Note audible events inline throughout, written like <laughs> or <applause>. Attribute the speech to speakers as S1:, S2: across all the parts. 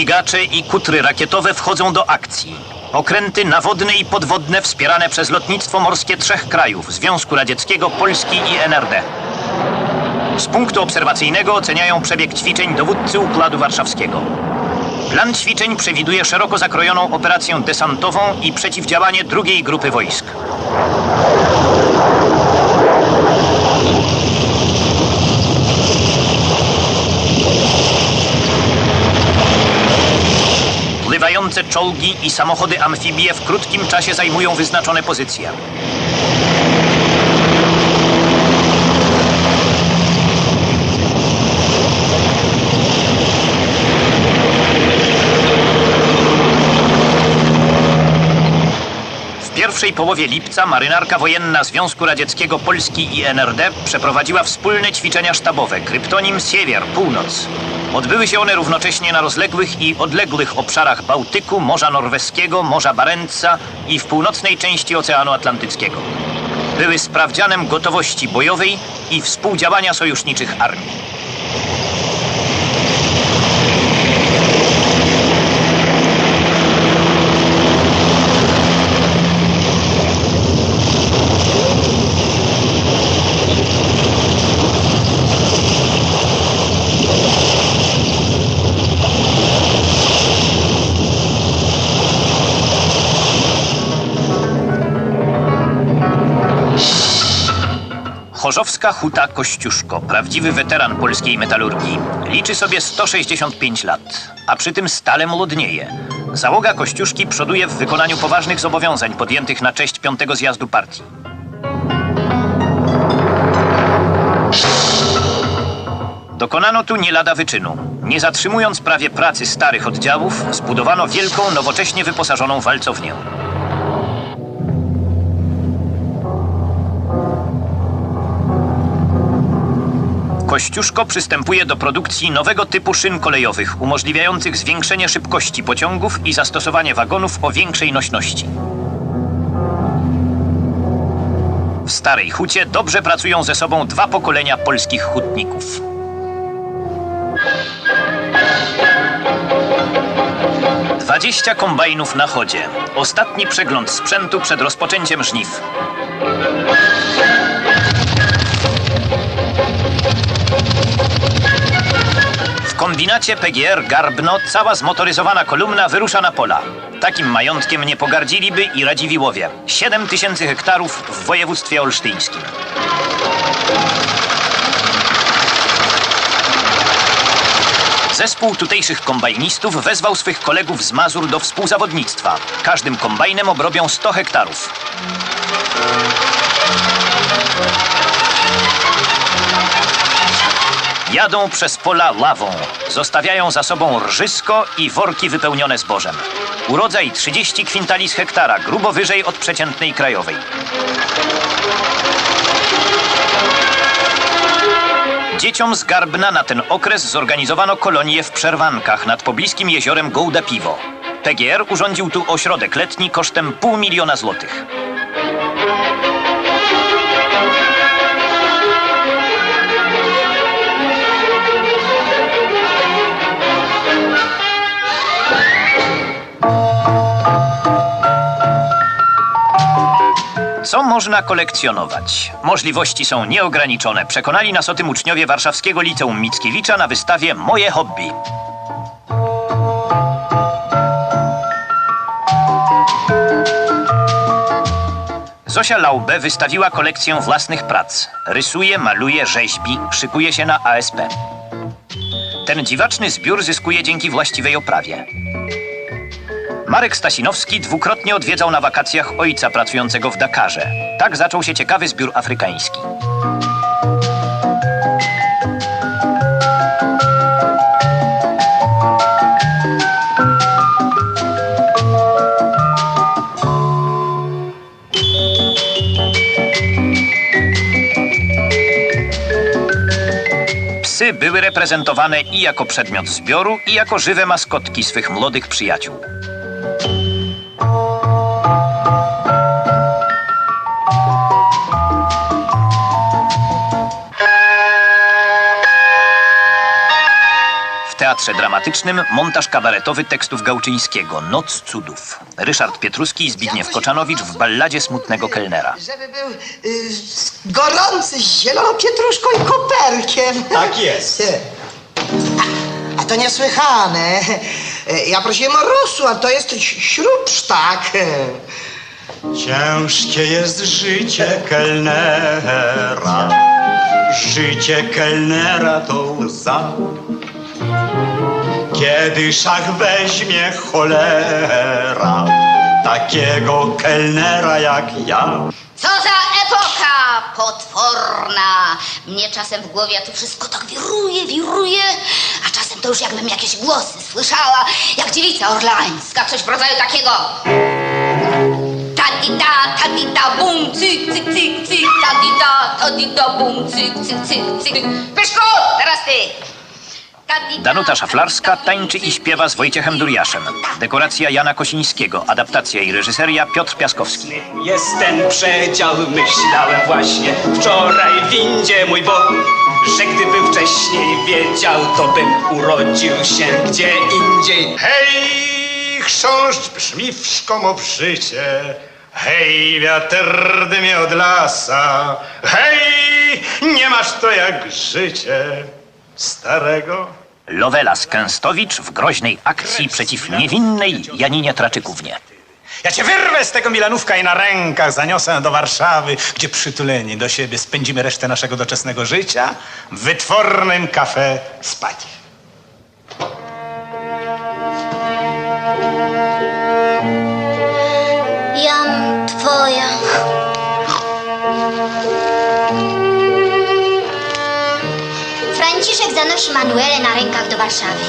S1: ścigacze i kutry rakietowe wchodzą do akcji. Okręty nawodne i podwodne wspierane przez lotnictwo morskie trzech krajów Związku Radzieckiego, Polski i NRD. Z punktu obserwacyjnego oceniają przebieg ćwiczeń dowódcy Układu Warszawskiego. Plan ćwiczeń przewiduje szeroko zakrojoną operację desantową i przeciwdziałanie drugiej grupy wojsk. Pływające czołgi i samochody amfibie w krótkim czasie zajmują wyznaczone pozycje. W pierwszej połowie lipca marynarka wojenna Związku Radzieckiego Polski i NRD przeprowadziła wspólne ćwiczenia sztabowe Kryptonim Siewier, Północ. Odbyły się one równocześnie na rozległych i odległych obszarach Bałtyku, Morza Norweskiego, Morza Barentsa i w północnej części Oceanu Atlantyckiego. Były sprawdzianem gotowości bojowej i współdziałania sojuszniczych armii. Chorzowska Huta Kościuszko, prawdziwy weteran polskiej metalurgii, liczy sobie 165 lat, a przy tym stale młodnieje. Załoga Kościuszki przoduje w wykonaniu poważnych zobowiązań podjętych na cześć piątego zjazdu partii. Dokonano tu nie lada wyczynu. Nie zatrzymując prawie pracy starych oddziałów, zbudowano wielką, nowocześnie wyposażoną walcownię. Kościuszko przystępuje do produkcji nowego typu szyn kolejowych, umożliwiających zwiększenie szybkości pociągów i zastosowanie wagonów o większej nośności. W Starej Hucie dobrze pracują ze sobą dwa pokolenia polskich hutników. Dwadzieścia kombajnów na chodzie. Ostatni przegląd sprzętu przed rozpoczęciem żniw. Kombinacie PGR Garbno cała zmotoryzowana kolumna wyrusza na pola. Takim majątkiem nie pogardziliby i Radziwiłowie. 7 tysięcy hektarów w województwie olsztyńskim. Zespół tutejszych kombajnistów wezwał swych kolegów z Mazur do współzawodnictwa. Każdym kombajnem obrobią 100 hektarów. Jadą przez pola ławą. Zostawiają za sobą rżysko i worki wypełnione zbożem. Urodzaj 30 kwintali z hektara, grubo wyżej od przeciętnej krajowej. Dzieciom z Garbna na ten okres zorganizowano kolonię w Przerwankach nad pobliskim jeziorem Gołda Piwo. PGR urządził tu ośrodek letni kosztem pół miliona złotych. Co można kolekcjonować? Możliwości są nieograniczone. Przekonali nas o tym uczniowie warszawskiego Liceum Mickiewicza na wystawie Moje hobby. Zosia Laube wystawiła kolekcję własnych prac. Rysuje, maluje, rzeźbi, szykuje się na ASP. Ten dziwaczny zbiór zyskuje dzięki właściwej oprawie. Marek Stasinowski dwukrotnie odwiedzał na wakacjach ojca pracującego w Dakarze. Tak zaczął się ciekawy zbiór afrykański. Psy były reprezentowane i jako przedmiot zbioru, i jako żywe maskotki swych młodych przyjaciół. Teatrze Dramatycznym montaż kabaretowy tekstów Gałczyńskiego Noc cudów. Ryszard Pietruski i Zbigniew Koczanowicz w balladzie smutnego kelnera.
S2: Żeby był y, gorący z zieloną pietruszką i koperkiem.
S3: Tak jest.
S2: A, <laughs> a to niesłychane. Y, Ja prosiłem o rosół, a to jest śrubsztak.
S3: Ciężkie jest życie kelnera. Życie kelnera to łza. Kiedy szach weźmie cholera, takiego kelnera jak ja.
S4: Co za epoka potworna! Mnie czasem w głowie to wszystko tak wiruje, wiruje, a czasem to już jakbym jakieś głosy słyszała, jak dziewica orlańska, coś w rodzaju takiego. Tadida, tadida, bum, cyk, cyk, cyk, cyk, tadida, tadida, bum, cyk, cyk, cyk, cyk. Pyszku, teraz ty!
S1: Danuta Szaflarska tańczy i śpiewa z Wojciechem Duriaszem. Dekoracja Jana Kosińskiego, adaptacja i reżyseria Piotr Piaskowski.
S5: Jest ten przedział, myślałem właśnie wczoraj w windzie mój bo że gdybym wcześniej wiedział, to bym urodził się gdzie indziej.
S3: Hej, chrząszcz brzmi w szkom obszycie. Hej, wiatr dymie od lasa. Hej, nie masz to jak życie starego.
S1: Lowelas Kęstowicz w groźnej akcji przeciw niewinnej Janinie Traczykównie.
S6: Ja cię wyrwę z tego Milanówka i na rękach zaniosę do Warszawy, gdzie przytuleni do siebie spędzimy resztę naszego doczesnego życia w wytwornym kafe spać.
S7: Zanosi Manuelę na rękach do Warszawy.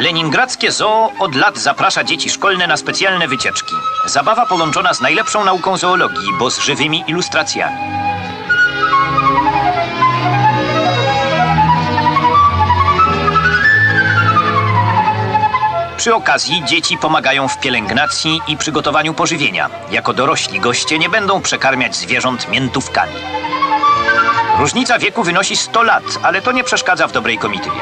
S1: Leningradzkie zoo od lat zaprasza dzieci szkolne na specjalne wycieczki. Zabawa połączona z najlepszą nauką zoologii, bo z żywymi ilustracjami. Przy okazji dzieci pomagają w pielęgnacji i przygotowaniu pożywienia. Jako dorośli goście nie będą przekarmiać zwierząt miętówkami. Różnica wieku wynosi 100 lat, ale to nie przeszkadza w dobrej komitywie.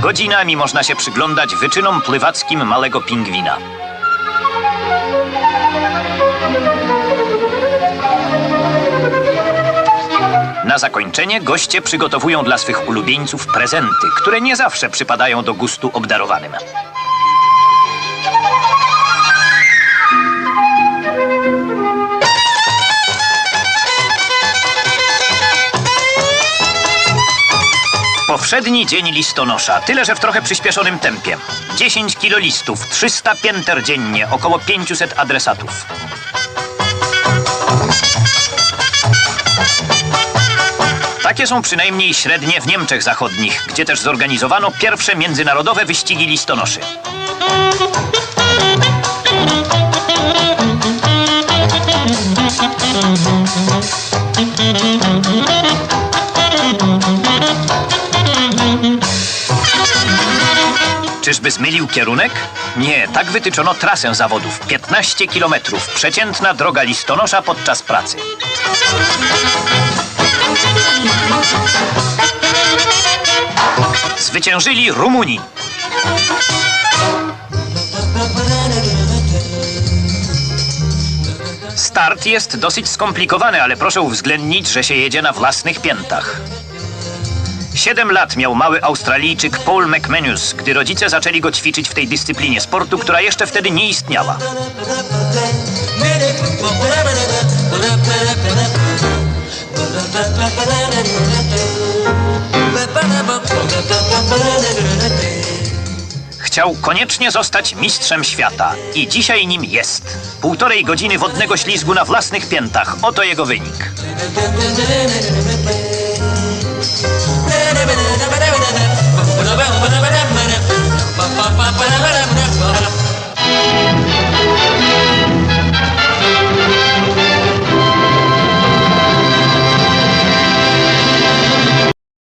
S1: Godzinami można się przyglądać wyczynom pływackim małego pingwina. Na zakończenie goście przygotowują dla swych ulubieńców prezenty, które nie zawsze przypadają do gustu obdarowanym. Powszedni dzień listonosza, tyle że w trochę przyspieszonym tempie. 10 kilo listów, 300 pięter dziennie, około 500 adresatów. Takie są przynajmniej średnie w Niemczech Zachodnich, gdzie też zorganizowano pierwsze międzynarodowe wyścigi listonoszy. Czyżby zmylił kierunek? Nie, tak wytyczono trasę zawodów. 15 kilometrów, przeciętna droga listonosza podczas pracy. Zwyciężyli Rumuni. Start jest dosyć skomplikowany, ale proszę uwzględnić, że się jedzie na własnych piętach. Siedem lat miał mały Australijczyk Paul McManus, gdy rodzice zaczęli go ćwiczyć w tej dyscyplinie sportu, która jeszcze wtedy nie istniała. Chciał koniecznie zostać mistrzem świata i dzisiaj nim jest. Półtorej godziny wodnego ślizgu na własnych piętach. Oto jego wynik. Thank you.